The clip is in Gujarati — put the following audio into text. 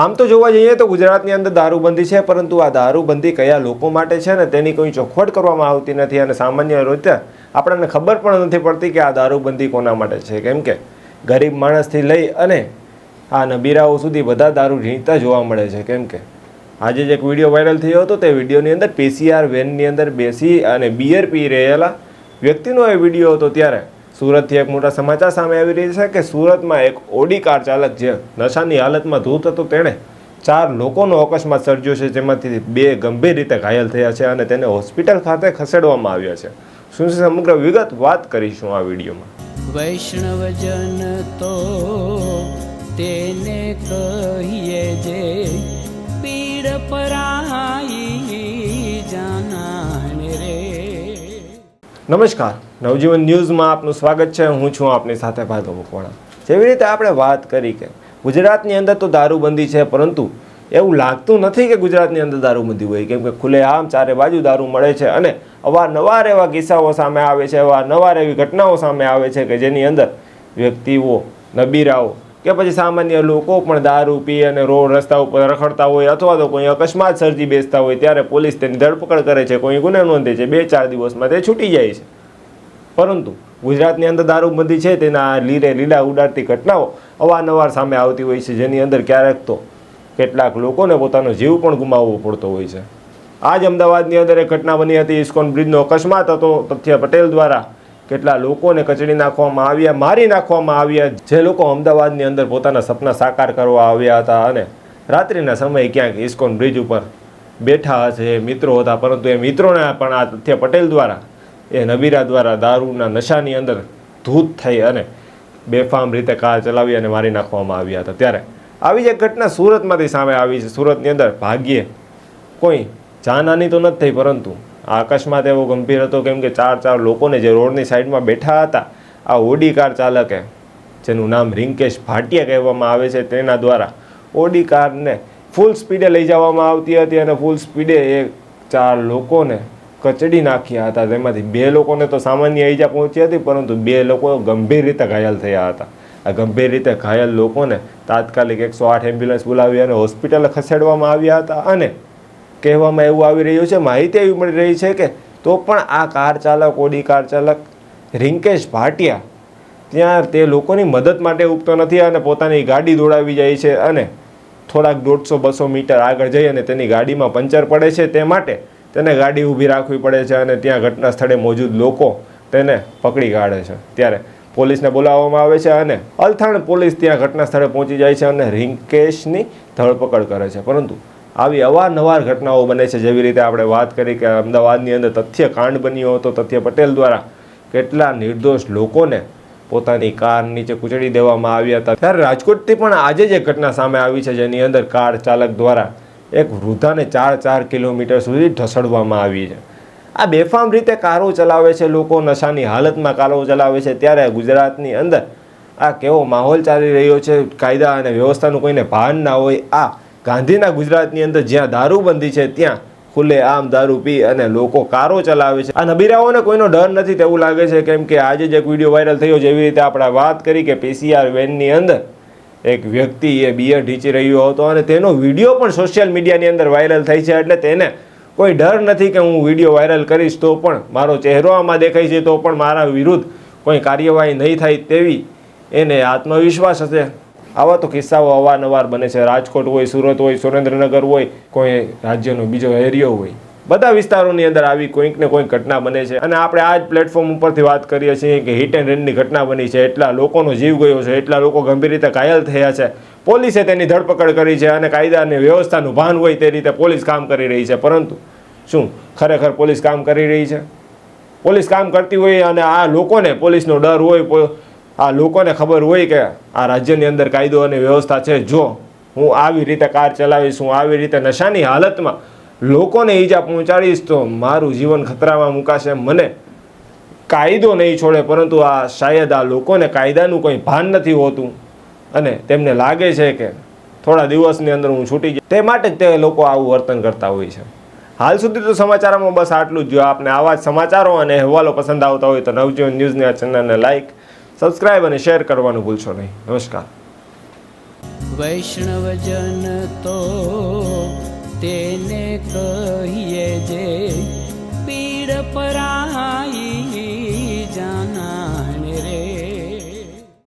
આમ તો જોવા જઈએ તો ગુજરાતની અંદર દારૂબંધી છે, પરંતુ આ દારૂબંધી કયા લોકો માટે છે ને તેની કોઈ ચોખવટ કરવામાં આવતી નથી અને સામાન્ય રીતે આપણને ખબર પણ નથી પડતી કે આ દારૂબંધી કોના માટે છે. કેમ કે ગરીબ માણસથી લઈ અને આ નબીરાઓ સુધી બધા દારૂ ઢીંચતા જોવા મળે છે. કેમ કે આજે જે એક વીડિયો વાયરલ થયો હતો, તે વિડીયોની અંદર પીસીઆર વેનની અંદર બેસી અને બિયર પી રહેલા વ્યક્તિનો એ વીડિયો હતો. ત્યારે સુરતથી એક મોટા સમાચાર સામે આવી રહ્યા છે કે સુરતમાં એક ઓડી કાર ચાલક જે નશાની હાલતમાં ધૂત હતો, તેણે ચાર લોકોનો અકસ્માત સર્જ્યો છે, જેમાંથી બે ગંભીર રીતે ઘાયલ થયા છે અને તેને હોસ્પિટલ ખાતે ખસેડવામાં આવ્યા છે. શું સમગ્ર વિગત? વાત કરીશું આ વિડીયોમાં. વૈષ્ણવજન તો તેને કહીએ જે પીડ પરાઈ નમસ્કાર. નવજીવન ન્યૂઝમાં આપનું સ્વાગત છે. હું છું આપની સાથે ભાર્ગવ મકવાણા. જેવી રીતે આપણે વાત કરી કે ગુજરાતની અંદર તો દારૂબંધી છે, પરંતુ એવું લાગતું નથી કે ગુજરાતની અંદર દારૂબંધી હોય. કેમ કે ખુલ્લેઆમ ચારે બાજુ દારૂ મળે છે અને અવારનવાર એવા કિસ્સાઓ સામે આવે છે, અવારનવાર એવી ઘટનાઓ સામે આવે છે કે જેની અંદર વ્યક્તિઓ, નબીરાઓ કે પછી સામાન્ય લોકો પણ દારૂ પી અને રોડ રસ્તા ઉપર રખડતા હોય અથવા તો કોઈ અકસ્માત સર્જી બેસતા હોય ત્યારે પોલીસ તેની ધરપકડ કરે છે, કોઈ ગુને નોંધે છે, બે ચાર દિવસમાં તે છૂટી જાય છે. પરંતુ ગુજરાતની અંદર દારૂબંધી છે તેના લીરે લીલા ઉડાડતી ઘટનાઓ અવારનવાર સામે આવતી હોય છે, જેની અંદર ક્યારેક તો કેટલાક લોકોને પોતાનો જીવ પણ ગુમાવવો પડતો હોય છે. આજ અમદાવાદની અંદર એક ઘટના બની હતી, ઇસ્કોન બ્રિજનો અકસ્માત હતો. તથ્ય પટેલ દ્વારા કેટલા લોકોને કચડી નાખવામાં આવ્યા, મારી નાખવામાં આવ્યા, જે લોકો અમદાવાદની અંદર પોતાના સપના સાકાર કરવા આવ્યા હતા અને રાત્રિના સમયે ક્યાંક ઇસ્કોન બ્રિજ ઉપર બેઠા હશે મિત્રો હતા, પરંતુ એ મિત્રોને પણ આ તથ્ય પટેલ દ્વારા, એ નબીરા દ્વારા દારૂના નશાની અંદર ધૂત થઈ અને બેફામ રીતે કાર ચલાવી અને મારી નાખવામાં આવ્યા હતા. ત્યારે આવી જ એક ઘટના સુરતમાંથી સામે આવી છે. સુરતની અંદર ભાગ્યે કોઈ જાનહાની તો નથી થઈ, પરંતુ આ અકસ્માત એવો ગંભીર હતો કેમ કે ચાર ચાર લોકોને જે રોડની સાઈડમાં બેઠા હતા, આ ઓડી કાર ચાલકે, જેનું નામ રિંકેશ ભાટિયા કહેવામાં આવે છે, તેના દ્વારા ઓડી કારને ફૂલ સ્પીડે લઈ જવામાં આવતી હતી અને ફૂલ સ્પીડે એ ચાર લોકોને કચડી નાખ્યા હતા. તેમાંથી બે લોકોને તો સામાન્ય ઈજા પહોંચી હતી, પરંતુ બે લોકો ગંભીર રીતે ઘાયલ થયા હતા. આ ગંભીર રીતે ઘાયલ લોકોને તાત્કાલિક એકસો આઠ એમ્બ્યુલન્સ બોલાવી અને હોસ્પિટલ ખસેડવામાં આવ્યા હતા અને કહેવામાં એવું આવી રહ્યું છે, માહિતી એવી મળી રહી છે કે તો પણ આ કાર ચાલક, ઓડી કાર ચાલક રિંકેશ ભાટિયા, ત્યાં તે લોકોની મદદ માટે ઉગતો નથી અને પોતાની ગાડી દોડાવી જાય છે અને થોડાક દોઢસો, બસો મીટર આગળ જઈ અને તેની ગાડીમાં પંચર પડે છે. તે માટે તેને ગાડી ઊભી રાખવી પડે છે અને ત્યાં ઘટના સ્થળે મોજૂદ લોકો તેને પકડી કાઢે છે. ત્યારે પોલીસને બોલાવવામાં આવે છે અને અલથાણ પોલીસ ત્યાં ઘટના સ્થળે પહોંચી જાય છે અને રિંકેશની ધરપકડ કરે છે. પરંતુ આવી અવારનવાર ઘટનાઓ બને છે. જેવી રીતે આપણે વાત કરી કે અમદાવાદની અંદર તથ્ય કાંડ બન્યો હતો. તથ્ય પટેલ દ્વારા કેટલા નિર્દોષ લોકોને પોતાની કાર નીચે કૂચડી દેવામાં આવ્યા હતા. ત્યારે રાજકોટથી પણ આજે જ એક ઘટના સામે આવી છે. જેની અંદર કાર ચાલક દ્વારા એક વૃદ્ધાને ચાર ચાર કિલોમીટર સુધી ઢસડવામાં આવી છે. આ બેફામ રીતે કારો ચલાવે છે. લોકો નશાની હાલતમાં કારો ચલાવે છે. ત્યારે ગુજરાતની અંદર આ કેવો માહોલ ચાલી રહ્યો છે. કાયદા અને વ્યવસ્થાનું કોઈને ભાન ના હોય, આ ગાંધીના ગુજરાતની અંદર જ્યાં દારૂબંધી છે, ત્યાં ખુલ્લે આમ દારૂ પી અને લોકો કારો ચલાવે છે. આ નબીરાઓને કોઈનો ડર નથી તેવું લાગે છે, કેમ કે આજે જ એક વીડિયો વાયરલ થયો જેવી રીતે આપણે વાત કરી કે પીસીઆર વેનની અંદર એક વ્યક્તિ એ બિયર ઢીંચી રહ્યો હતો અને તેનો વીડિયો પણ સોશિયલ મીડિયાની અંદર વાયરલ થઈ છે, એટલે તેને કોઈ ડર નથી કે હું વીડિયો વાયરલ કરીશ તો પણ મારો ચહેરો આમાં દેખાય છે, તો પણ મારા વિરુદ્ધ કોઈ કાર્યવાહી નહીં થાય તેવી એને આત્મવિશ્વાસ હશે. આવા તો કિસ્સાઓ અવારનવાર બને છે. રાજકોટ હોય, સુરત હોય, સુરેન્દ્રનગર હોય, કોઈ રાજ્યનો બીજો એરિયો હોય. બધા વિસ્તારોની અંદર આવી કોઈક ને કોઈક ઘટના બને છે. અને આપણે આ જ પ્લેટફોર્મ ઉપરથી વાત કરીએ છીએ કે હિટ એન્ડ રનની ઘટના બની છે. એટલા લોકોનો જીવ ગયો છે. એટલા લોકો ગંભીર રીતે ઘાયલ થયા છે. પોલીસે તેની ધરપકડ કરી છે અને કાયદા અને વ્યવસ્થાનું ભાન હોય તે રીતે પોલીસ કામ કરી રહી છે. પરંતુ શું ખરેખર પોલીસ કામ કરી રહી છે? પોલીસ કામ કરતી હોય અને આ લોકોને પોલીસનો ડર હોય આ લોકોને ખબર હોય કે આ રાજ્યની અંદર કાયદો અને વ્યવસ્થા છે, જો હું આવી રીતે કાર ચલાવીશ, હું આવી રીતે નશાની હાલતમાં લોકોને ઈજા પહોંચાડીશ, તો મારું જીવન ખતરામાં મુકાશે મને કાયદો નહીં છોડે, પરંતુ આ શાયદ આ લોકોને કાયદાનું કંઈ ભાન નથી હોતું. અને તેમને લાગે છે કે થોડા દિવસની અંદર હું છૂટી જઈશ. તે માટે જ તે લોકો આવું વર્તન કરતા હોય છે. હાલ સુધી તો સમાચારોમાં બસ આટલું જ. જો આપને આવા જ સમાચારો અને અહેવાલો પસંદ આવતા હોય તો નવજીવન ન્યૂઝની આ ચેનલને લાઇક સબસ્ક્રાઇબ અને શેર કરવાનું ભૂલશો નહીં. નમસ્કાર. વૈષ્ણવજન તો તેને કહીએ જે પીડ પરા